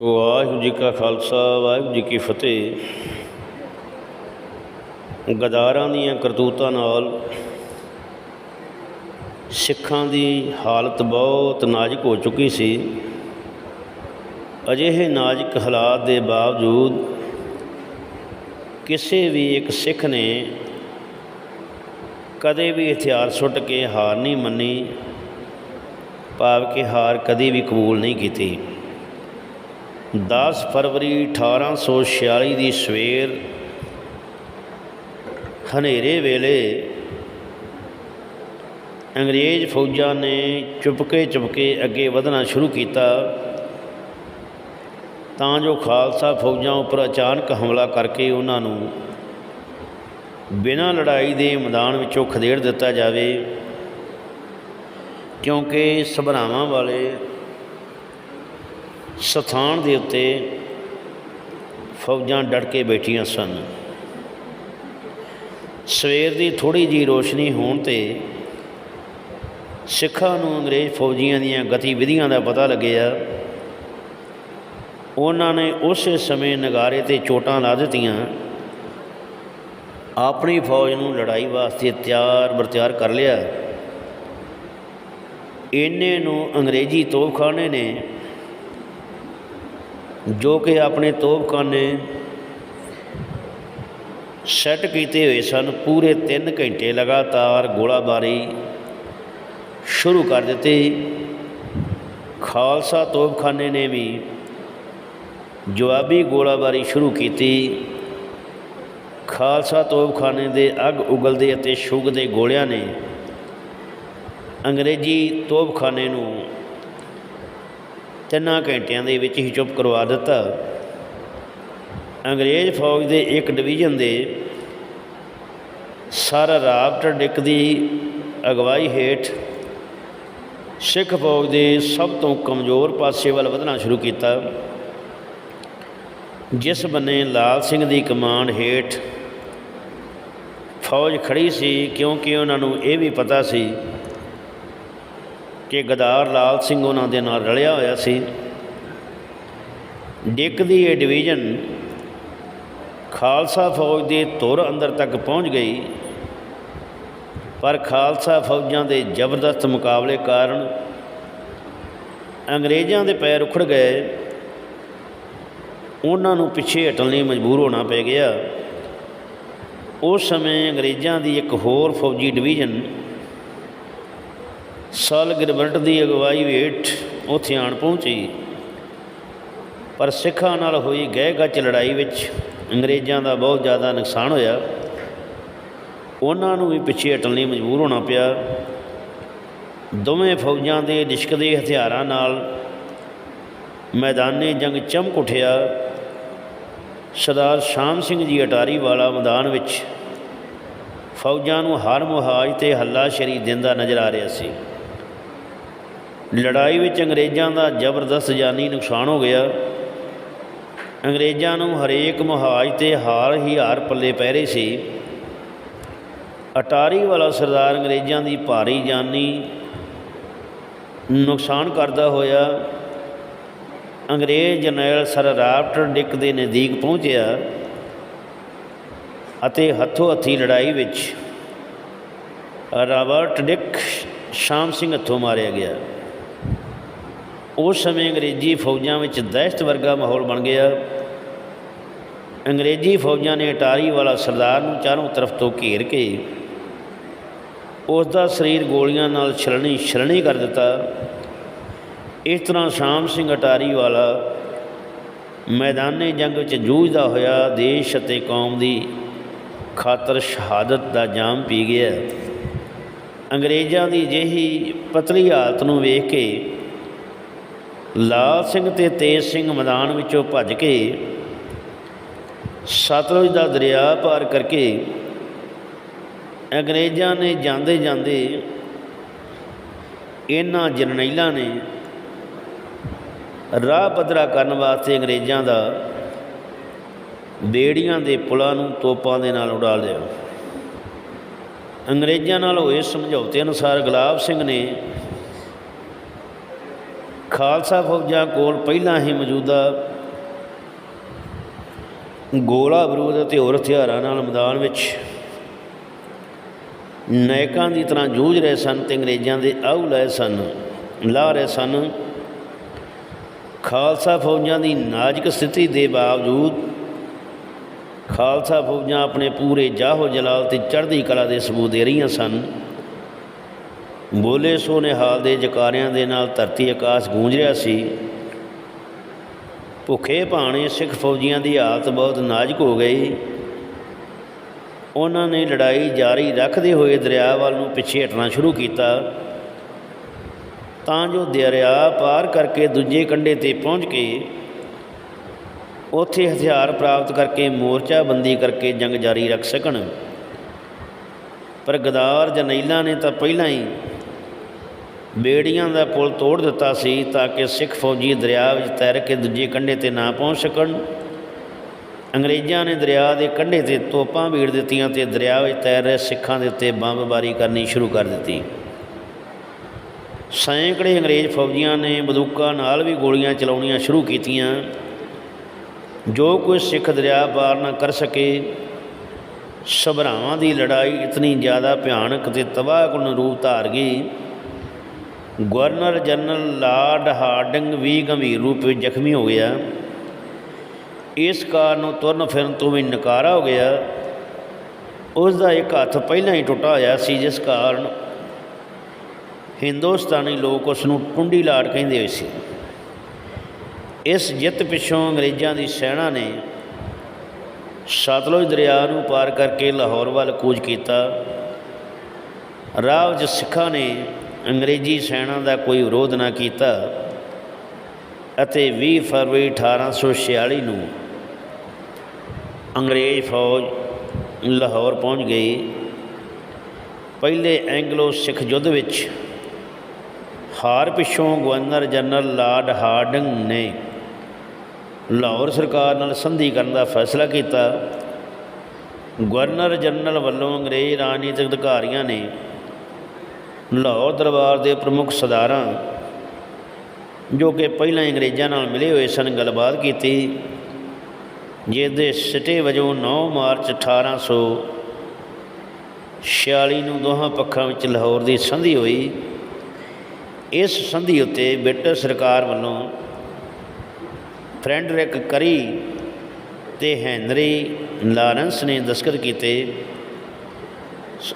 ਵਾਹਿਗੁਰੂ ਜੀ ਕਾ ਖਾਲਸਾ, ਵਾਹਿਗੁਰੂ ਜੀ ਕੀ ਫਤਿਹ। ਗਦਾਰਾਂ ਦੀਆਂ ਕਰਤੂਤਾਂ ਨਾਲ ਸਿੱਖਾਂ ਦੀ ਹਾਲਤ ਬਹੁਤ ਨਾਜ਼ੁਕ ਹੋ ਚੁੱਕੀ ਸੀ। ਅਜਿਹੇ ਨਾਜ਼ੁਕ ਹਾਲਾਤ ਦੇ ਬਾਵਜੂਦ ਕਿਸੇ ਵੀ ਇੱਕ ਸਿੱਖ ਨੇ ਕਦੇ ਵੀ ਹਥਿਆਰ ਸੁੱਟ ਕੇ ਹਾਰ ਨਹੀਂ ਮੰਨੀ, ਭਾਵ ਕਿ ਹਾਰ ਕਦੇ ਵੀ ਕਬੂਲ ਨਹੀਂ ਕੀਤੀ। 10 ਫਰਵਰੀ 1846 ਦੀ ਸਵੇਰ ਹਨੇਰੇ ਵੇਲੇ ਅੰਗਰੇਜ਼ ਫੌਜਾਂ ਨੇ ਚੁਪਕੇ ਚੁਪਕੇ ਅੱਗੇ ਵਧਣਾ ਸ਼ੁਰੂ ਕੀਤਾ, ਤਾਂ ਜੋ ਖਾਲਸਾ ਫੌਜਾਂ ਉੱਪਰ ਅਚਾਨਕ ਹਮਲਾ ਕਰਕੇ ਉਹਨਾਂ ਨੂੰ ਬਿਨਾਂ ਲੜਾਈ ਦੇ ਮੈਦਾਨ ਵਿੱਚੋਂ ਖਦੇੜ ਦਿੱਤਾ ਜਾਵੇ, ਕਿਉਂਕਿ ਸਭਰਾਵਾਂ ਵਾਲੇ ਸਥਾਨ ਦੇ ਉੱਤੇ ਫੌਜਾਂ ਡਟ ਕੇ ਬੈਠੀਆਂ ਸਨ। ਸਵੇਰ ਦੀ ਥੋੜੀ ਜੀ ਰੋਸ਼ਨੀ ਹੋਣ ਤੇ ਸਿੱਖਾਂ ਨੂੰ ਅੰਗਰੇਜ਼ ਫੌਜੀਆਂ ਦੀਆਂ ਗਤੀਵਿਧੀਆਂ ਦਾ ਪਤਾ ਲੱਗਿਆ। ਉਹਨਾਂ ਨੇ ਉਸੇ ਸਮੇਂ ਨਗਾਰੇ ਤੇ ਚੋਟਾਂ ਲਾ ਦਿੱਤੀਆਂ। ਆਪਣੀ ਫੌਜ ਨੂੰ ਲੜਾਈ ਵਾਸਤੇ ਤਿਆਰ ਬਰਤਿਆਰ ਕਰ ਲਿਆ। ਇੰਨੇ ਨੂੰ ਅੰਗਰੇਜ਼ੀ ਤੋਪਖਾਨੇ ਨੇ ਜੋ ਕਿ ਆਪਣੇ ਤੋਪਖਾਨੇ ਸੈੱਟ ਕੀਤੇ ਹੋਏ ਸਨ, ਪੂਰੇ 3 ਘੰਟੇ ਲਗਾਤਾਰ ਗੋਲਾਬਾਰੀ ਸ਼ੁਰੂ ਕਰ ਦਿੱਤੀ। ਖਾਲਸਾ ਤੋਪਖਾਨੇ ਨੇ ਵੀ ਜਵਾਬੀ ਗੋਲਾਬਾਰੀ ਸ਼ੁਰੂ ਕੀਤੀ। ਖਾਲਸਾ ਤੋਪਖਾਨੇ ਦੇ ਅੱਗ ਉਗਲਦੇ ਅਤੇ ਛੁੱਗਦੇ ਗੋਲਿਆਂ ਨੇ ਅੰਗਰੇਜ਼ੀ ਤੋਪਖਾਨੇ ਨੂੰ ਤਿੰਨਾਂ ਘੰਟਿਆਂ ਦੇ ਵਿੱਚ ਹੀ ਚੁੱਪ ਕਰਵਾ ਦਿੱਤਾ। ਅੰਗਰੇਜ਼ ਫੌਜ ਦੇ ਇੱਕ ਡਿਵੀਜ਼ਨ ਦੇ ਸਰ ਰਾਬਰਟ ਡਿਕ ਦੀ ਅਗਵਾਈ ਹੇਠ ਸਿੱਖ ਫੌਜ ਦੇ ਸਭ ਤੋਂ ਕਮਜ਼ੋਰ ਪਾਸੇ ਵੱਲ ਵਧਣਾ ਸ਼ੁਰੂ ਕੀਤਾ, ਜਿਸ ਬੰਨੇ ਲਾਲ ਸਿੰਘ ਦੀ ਕਮਾਂਡ ਹੇਠ ਫੌਜ ਖੜੀ ਸੀ, ਕਿਉਂਕਿ ਉਹਨਾਂ ਨੂੰ ਇਹ ਵੀ ਪਤਾ ਸੀ ਕਿ ਗਦਾਰ ਲਾਲ ਸਿੰਘ ਉਹਨਾਂ ਦੇ ਨਾਲ ਰਲਿਆ ਹੋਇਆ ਸੀ। ਡਿੱਕ ਦੀ ਇਹ ਡਿਵੀਜ਼ਨ ਖਾਲਸਾ ਫੌਜ ਦੇ ਧੁਰ ਅੰਦਰ ਤੱਕ ਪਹੁੰਚ ਗਈ। ਪਰ ਖਾਲਸਾ ਫੌਜਾਂ ਦੇ ਜ਼ਬਰਦਸਤ ਮੁਕਾਬਲੇ ਕਾਰਨ ਅੰਗਰੇਜ਼ਾਂ ਦੇ ਪੈਰ ਉਖੜ ਗਏ। ਉਹਨਾਂ ਨੂੰ ਪਿੱਛੇ ਹਟਣ ਲਈ ਮਜਬੂਰ ਹੋਣਾ ਪੈ ਗਿਆ। ਉਸ ਸਮੇਂ ਅੰਗਰੇਜ਼ਾਂ ਦੀ ਇੱਕ ਹੋਰ ਫੌਜੀ ਡਿਵੀਜ਼ਨ ਸਾਲ ਗਿਰਬਰਟ ਦੀ ਅਗਵਾਈ ਹੇਠ ਉੱਥੇ ਆਣ ਪਹੁੰਚੀ। ਪਰ ਸਿੱਖਾਂ ਨਾਲ ਹੋਈ ਗਹਿ ਲੜਾਈ ਵਿੱਚ ਅੰਗਰੇਜ਼ਾਂ ਦਾ ਬਹੁਤ ਜ਼ਿਆਦਾ ਨੁਕਸਾਨ ਹੋਇਆ। ਉਹਨਾਂ ਨੂੰ ਵੀ ਪਿੱਛੇ ਹਟਣ ਲਈ ਮਜਬੂਰ ਹੋਣਾ ਪਿਆ। ਦੋਵੇਂ ਫੌਜਾਂ ਦੇ ਲਿਸ਼ਕਦੇ ਹਥਿਆਰਾਂ ਨਾਲ ਮੈਦਾਨੇ ਜੰਗ ਚਮਕ ਉਠਿਆ। ਸਰਦਾਰ ਸ਼ਾਮ ਸਿੰਘ ਜੀ ਅਟਾਰੀ ਵਾਲਾ ਮੈਦਾਨ ਵਿੱਚ ਫੌਜਾਂ ਨੂੰ ਹਰ ਮੁਹਾਜ ਤੇ ਹੱਲਾ ਸ਼ਰੀ ਦਿੰਦਾ ਨਜ਼ਰ ਆ ਰਿਹਾ ਸੀ। ਲੜਾਈ ਵਿੱਚ ਅੰਗਰੇਜ਼ਾਂ ਦਾ ਜ਼ਬਰਦਸਤ ਜਾਨੀ ਨੁਕਸਾਨ ਹੋ ਗਿਆ। ਅੰਗਰੇਜ਼ਾਂ ਨੂੰ ਹਰੇਕ ਮੁਹਾਜ ਤੇ ਹਾਰ ਹੀ ਹਾਰ ਪੱਲੇ ਪੈ ਰਹੀ ਸੀ। ਅਟਾਰੀ ਵਾਲਾ ਸਰਦਾਰ ਅੰਗਰੇਜ਼ਾਂ ਦੀ ਭਾਰੀ ਜਾਨੀ ਨੁਕਸਾਨ ਕਰਦਾ ਹੋਇਆ, ਅੰਗਰੇਜ਼ ਜਰਨੈਲ ਸਰ ਰਾਬਰਟ ਡਿਕ ਦੇ ਨਜ਼ਦੀਕ ਪਹੁੰਚਿਆ ਅਤੇ ਹੱਥੋਂ ਹੱਥੀ ਲੜਾਈ ਵਿੱਚ ਰਾਬਰਟ ਡਿਕ ਸ਼ਾਮ ਸਿੰਘ ਹੱਥੋਂ ਮਾਰਿਆ ਗਿਆ। ਉਸ ਸਮੇਂ ਅੰਗਰੇਜ਼ੀ ਫੌਜਾਂ ਵਿੱਚ ਦਹਿਸ਼ਤ ਵਰਗਾ ਮਾਹੌਲ ਬਣ ਗਿਆ। ਅੰਗਰੇਜ਼ੀ ਫੌਜਾਂ ਨੇ ਅਟਾਰੀ ਵਾਲਾ ਸਰਦਾਰ ਨੂੰ ਚਾਰੋਂ ਤਰਫ ਤੋਂ ਘੇਰ ਕੇ ਉਸ ਦਾ ਸਰੀਰ ਗੋਲੀਆਂ ਨਾਲ ਛਲਣੀ ਛਲਣੀ ਕਰ ਦਿੱਤਾ। ਇਸ ਤਰ੍ਹਾਂ ਸ਼ਾਮ ਸਿੰਘ ਅਟਾਰੀ ਵਾਲਾ ਮੈਦਾਨੇ ਜੰਗ ਵਿੱਚ ਜੂਝਦਾ ਹੋਇਆ ਦੇਸ਼ ਅਤੇ ਕੌਮ ਦੀ ਖਾਤਰ ਸ਼ਹਾਦਤ ਦਾ ਜਾਮ ਪੀ ਗਿਆ। ਅੰਗਰੇਜ਼ਾਂ ਦੀ ਜਿਹੀ ਪਤਲੀ ਹਾਲਤ ਨੂੰ ਵੇਖ ਕੇ ਲਾਲ ਸਿੰਘ ਤੇ ਤੇਜ ਸਿੰਘ ਮੈਦਾਨ ਵਿੱਚੋਂ ਭੱਜ ਕੇ ਸਤਲੁਜ ਦਾ ਦਰਿਆ ਪਾਰ ਕਰਕੇ ਅੰਗਰੇਜ਼ਾਂ ਨੇ ਜਾਂਦੇ ਜਾਂਦੇ ਇਹਨਾਂ ਜਰਨੈਲਾਂ ਨੇ ਰਾਹ ਪੱਧਰਾ ਕਰਨ ਵਾਸਤੇ ਅੰਗਰੇਜ਼ਾਂ ਦਾ ਬੇੜੀਆਂ ਦੇ ਪੁਲਾਂ ਨੂੰ ਤੋਪਾਂ ਦੇ ਨਾਲ ਉਡਾ ਲਿਆ। ਅੰਗਰੇਜ਼ਾਂ ਨਾਲ ਹੋਏ ਸਮਝੌਤੇ ਅਨੁਸਾਰ ਗੁਲਾਬ ਸਿੰਘ ਨੇ ਖਾਲਸਾ ਫੌਜਾਂ ਕੋਲ ਪਹਿਲਾਂ ਹੀ ਮੌਜੂਦਾ ਗੋਲਾ ਬਰੂਦ ਅਤੇ ਹੋਰ ਹਥਿਆਰਾਂ ਨਾਲ ਮੈਦਾਨ ਵਿੱਚ ਨਾਇਕਾਂ ਦੀ ਤਰ੍ਹਾਂ ਜੂਝ ਰਹੇ ਸਨ ਤੇ ਅੰਗਰੇਜ਼ਾਂ ਦੇ ਆਹੂ ਲਏ ਸਨ ਲਾ ਰਹੇ ਸਨ। ਖਾਲਸਾ ਫੌਜਾਂ ਦੀ ਨਾਜ਼ੁਕ ਸਥਿਤੀ ਦੇ ਬਾਵਜੂਦ ਖਾਲਸਾ ਫੌਜਾਂ ਆਪਣੇ ਪੂਰੇ ਜਾਹੋ ਜਲਾਲ ਤੇ ਚੜ੍ਹਦੀ ਕਲਾ ਦੇ ਸਬੂਤ ਦੇ ਰਹੀਆਂ ਸਨ। ਬੋਲੇ ਸੋ ਨਿਹਾਲ ਦੇ ਜਕਾਰਿਆਂ ਦੇ ਨਾਲ ਧਰਤੀ ਆਕਾਸ਼ ਗੂੰਜ ਰਿਹਾ ਸੀ। ਭੁੱਖੇ ਭਾਣੇ ਸਿੱਖ ਫੌਜੀਆਂ ਦੀ ਹਾਲਤ ਬਹੁਤ ਨਾਜ਼ੁਕ ਹੋ ਗਈ। ਉਹਨਾਂ ਨੇ ਲੜਾਈ ਜਾਰੀ ਰੱਖਦੇ ਹੋਏ ਦਰਿਆ ਵੱਲ ਨੂੰ ਪਿੱਛੇ ਹਟਣਾ ਸ਼ੁਰੂ ਕੀਤਾ। ਤਾਂ ਜੋ ਦਰਿਆ ਪਾਰ ਕਰਕੇ ਦੂਜੇ ਕੰਢੇ ਤੇ ਪਹੁੰਚ ਕੇ ਉੱਥੇ ਹਥਿਆਰ ਪ੍ਰਾਪਤ ਕਰਕੇ ਮੋਰਚਾ ਬੰਦੀ ਕਰਕੇ ਜੰਗ ਜਾਰੀ ਰੱਖ ਸਕਣ। ਪਰ ਗਦਾਰ ਜਨੈਲਾਂ ਨੇ ਤਾਂ ਪਹਿਲਾਂ ਹੀ ਬੇੜੀਆਂ ਦਾ ਪੁਲ ਤੋੜ ਦਿੱਤਾ ਸੀ ਤਾਂ ਕਿ ਸਿੱਖ ਫੌਜੀ ਦਰਿਆ ਵਿੱਚ ਤੈਰ ਕੇ ਦੂਜੇ ਕੰਢੇ ਤੇ ਨਾ ਪਹੁੰਚ ਸਕਣ। ਅੰਗਰੇਜ਼ਾਂ ਨੇ ਦਰਿਆ ਦੇ ਕੰਢੇ ਤੇ ਤੋਪਾਂ ਬੀੜ ਦਿੱਤੀਆਂ ਤੇ ਦਰਿਆ ਵਿੱਚ ਤੈਰ ਰਹੇ ਸਿੱਖਾਂ ਦੇ ਉੱਤੇ ਬੰਬਬਾਰੀ ਕਰਨੀ ਸ਼ੁਰੂ ਕਰ ਦਿੱਤੀ। ਸੈਂਕੜੇ ਅੰਗਰੇਜ਼ ਫੌਜੀਆਂ ਨੇ ਬੰਦੂਕਾਂ ਨਾਲ ਵੀ ਗੋਲੀਆਂ ਚਲਾਉਣੀਆਂ ਸ਼ੁਰੂ ਕੀਤੀਆਂ। ਜੋ ਕੋਈ ਸਿੱਖ ਦਰਿਆ ਪਾਰ ਨਾ ਕਰ ਸਕੇ, ਸਭਰਾਵਾਂ ਦੀ ਲੜਾਈ ਇਤਨੀ ਜ਼ਿਆਦਾ ਭਿਆਨਕ ਤੇ ਤਬਾਹਕੁਨ ਰੂਪ ਧਾਰ ਗਈ। ਗਵਰਨਰ ਜਨਰਲ ਲਾਰਡ ਹਾਰਡਿੰਗ ਵੀ ਗੰਭੀਰ ਰੂਪ ਵਿੱਚ ਜ਼ਖਮੀ ਹੋ ਗਿਆ। ਇਸ ਕਾਰਨ ਉਹ ਤੁਰਨ ਫਿਰਨ ਤੋਂ ਵੀ ਨਕਾਰਾ ਹੋ ਗਿਆ। ਉਸ ਦਾ ਇੱਕ ਹੱਥ ਪਹਿਲਾਂ ਹੀ ਟੁੱਟਾ ਹੋਇਆ ਸੀ, ਜਿਸ ਕਾਰਨ ਹਿੰਦੁਸਤਾਨੀ ਲੋਕ ਉਸ ਨੂੰ ਟੁੰਡੀ ਲਾਟ ਕਹਿੰਦੇ ਹੋਏ ਸੀ। ਇਸ ਜਿੱਤ ਪਿੱਛੋਂ ਅੰਗਰੇਜ਼ਾਂ ਦੀ ਸੈਨਾ ਨੇ ਸਤਲੁਜ ਦਰਿਆ ਨੂੰ ਪਾਰ ਕਰਕੇ ਲਾਹੌਰ ਵੱਲ ਕੂਚ ਕੀਤਾ। ਰਾਹ ਵਿੱਚ ਸਿੱਖਾਂ ਨੇ ਅੰਗਰੇਜ਼ੀ ਸੈਨਾ ਦਾ ਕੋਈ ਵਿਰੋਧ ਨਾ ਕੀਤਾ ਅਤੇ 20 ਫਰਵਰੀ 1846 ਨੂੰ ਅੰਗਰੇਜ਼ ਫੌਜ ਲਾਹੌਰ ਪਹੁੰਚ ਗਈ। ਪਹਿਲੇ ਐਂਗਲੋ ਸਿੱਖ ਯੁੱਧ ਵਿੱਚ ਹਾਰ ਪਿੱਛੋਂ ਗਵਰਨਰ ਜਨਰਲ ਲਾਰਡ ਹਾਰਡਿੰਗ ਨੇ ਲਾਹੌਰ ਸਰਕਾਰ ਨਾਲ ਸੰਧੀ ਕਰਨ ਦਾ ਫੈਸਲਾ ਕੀਤਾ। ਗਵਰਨਰ ਜਨਰਲ ਵੱਲੋਂ ਅੰਗਰੇਜ਼ ਰਾਜਨੀਤਿਕ ਅਧਿਕਾਰੀਆਂ ਨੇ ਲਾਹੌਰ ਦਰਬਾਰ ਦੇ ਪ੍ਰਮੁੱਖ ਸਦਾਰਾਂ ਜੋ ਕਿ ਪਹਿਲਾਂ ਅੰਗਰੇਜ਼ਾਂ ਨਾਲ ਮਿਲੇ ਹੋਏ ਸਨ, ਗੱਲਬਾਤ ਕੀਤੀ ਜਿਸ ਦੇ ਸਿੱਟੇ ਵਜੋਂ 9 ਮਾਰਚ 1846 ਨੂੰ ਦੋਹਾਂ ਪੱਖਾਂ ਵਿੱਚ ਲਾਹੌਰ ਦੀ ਸੰਧੀ ਹੋਈ। ਇਸ ਸੰਧੀ ਉੱਤੇ ਬ੍ਰਿਟਿਸ਼ ਸਰਕਾਰ ਵੱਲੋਂ ਫਰੈਂਡਰਿਕ ਕਰੀ ਤੇ ਹੈਨਰੀ ਲਾਰੈਂਸ ਨੇ ਦਸਤਖਤ ਕੀਤੇ।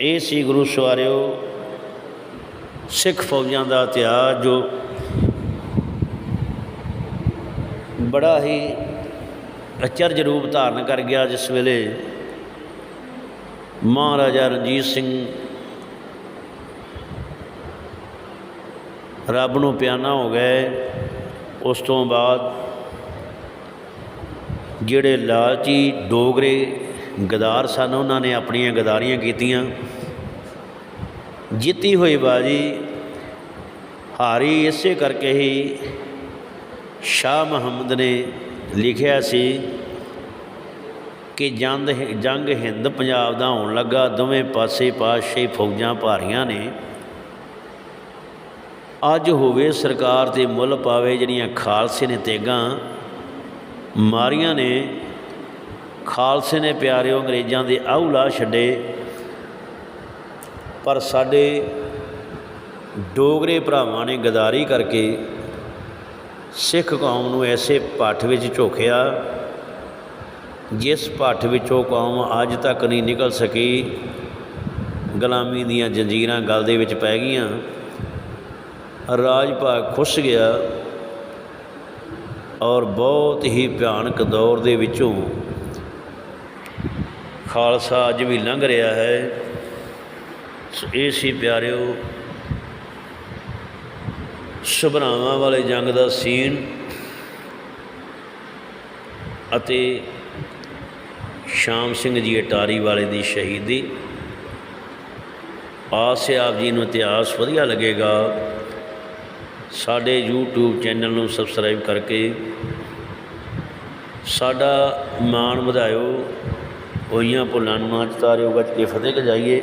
ਇਹ ਸੀ ਗੁਰੂ ਸਵਾਰਿਓ ਸਿੱਖ ਫੌਜਾਂ ਦਾ ਇਤਿਹਾਸ ਜੋ ਬੜਾ ਹੀ ਅਚਰਜ ਰੂਪ ਧਾਰਨ ਕਰ ਗਿਆ ਜਿਸ ਵੇਲੇ ਮਹਾਰਾਜਾ ਰਣਜੀਤ ਸਿੰਘ ਰੱਬ ਨੂੰ ਪਿਆਨਾ ਹੋ ਗਏ। ਉਸ ਤੋਂ ਬਾਅਦ ਜਿਹੜੇ ਲਾਲਚੀ, ਡੋਗਰੇ ਗਦਾਰ ਸਨ, ਉਹਨਾਂ ਨੇ ਆਪਣੀਆਂ ਗਦਾਰੀਆਂ ਕੀਤੀਆਂ। ਜਿੱਤੀ ਹੋਈ ਬਾਜੀ। ਹਾਰੀ ਇਸੇ ਕਰਕੇ ਹੀ ਸ਼ਾਹ ਮੁਹੰਮਦ ਨੇ ਲਿਖਿਆ ਸੀ ਕਿ ਜੰਦ ਜੰਗ ਹਿੰਦ ਪੰਜਾਬ ਦਾ ਹੋਣ ਲੱਗਾ। ਦੋਵੇਂ ਪਾਸੇ ਪਾਤਸ਼ਾਹੀ ਫੌਜਾਂ ਭਾਰੀਆਂ ਨੇ। ਅੱਜ ਹੋਵੇ ਸਰਕਾਰ ਤੇ ਮੁੱਲ ਪਾਵੇ ਜਿਹੜੀਆਂ ਖਾਲਸੇ ਨੇ ਤੇਗਾਂ ਮਾਰੀਆਂ ਨੇ। ਖਾਲਸੇ ਨੇ ਪਿਆਰਿਓ ਅੰਗਰੇਜ਼ਾਂ ਦੇ ਆਹੂ ਲਾ ਛੱਡੇ। ਪਰ ਸਾਡੇ ਡੋਗਰੇ ਭਰਾਵਾਂ ਨੇ ਗਦਾਰੀ ਕਰਕੇ ਸਿੱਖ ਕੌਮ ਨੂੰ ਐਸੇ ਪਾਠ ਵਿੱਚ ਝੋਕਿਆ ਜਿਸ ਪੱਠ ਵਿੱਚੋਂ ਕੌਮ ਅੱਜ ਤੱਕ ਨਹੀਂ ਨਿਕਲ ਸਕੀ। ਗੁਲਾਮੀ ਦੀਆਂ ਜੰਜੀਰਾਂ ਗਲ ਦੇ ਵਿੱਚ ਪੈ ਗਈਆਂ। ਰਾਜ ਭਾਗ ਖੁੱਸ ਗਿਆ ਔਰ ਬਹੁਤ ਹੀ ਭਿਆਨਕ ਦੌਰ ਦੇ ਵਿੱਚੋਂ ਖਾਲਸਾ ਅੱਜ ਵੀ ਲੰਘ ਰਿਹਾ ਹੈ। ਸੋ ਇਹ ਸੀ ਪਿਆਰਿਓ, ਸਭਰਾਵਾਂ ਵਾਲੇ ਜੰਗ ਦਾ ਸੀਨ ਅਤੇ ਸ਼ਾਮ ਸਿੰਘ ਜੀ ਅਟਾਰੀ ਵਾਲੇ ਦੀ ਸ਼ਹੀਦੀ। ਆਸ ਹੈ ਆਪ ਜੀ ਨੂੰ ਇਤਿਹਾਸ ਵਧੀਆ ਲੱਗੇਗਾ। ਸਾਡੇ YouTube ਚੈਨਲ ਨੂੰ ਸਬਸਕ੍ਰਾਈਬ ਕਰਕੇ ਸਾਡਾ ਮਾਣ ਵਧਾਇਓ। ਹੋਈਆਂ ਭੁੱਲਾਂ ਨੂੰ ਨਾ ਚਤਾਰਿਓ ਗੱਜ ਕੇ ਫਤਿਹ ਗਜਾਈਏ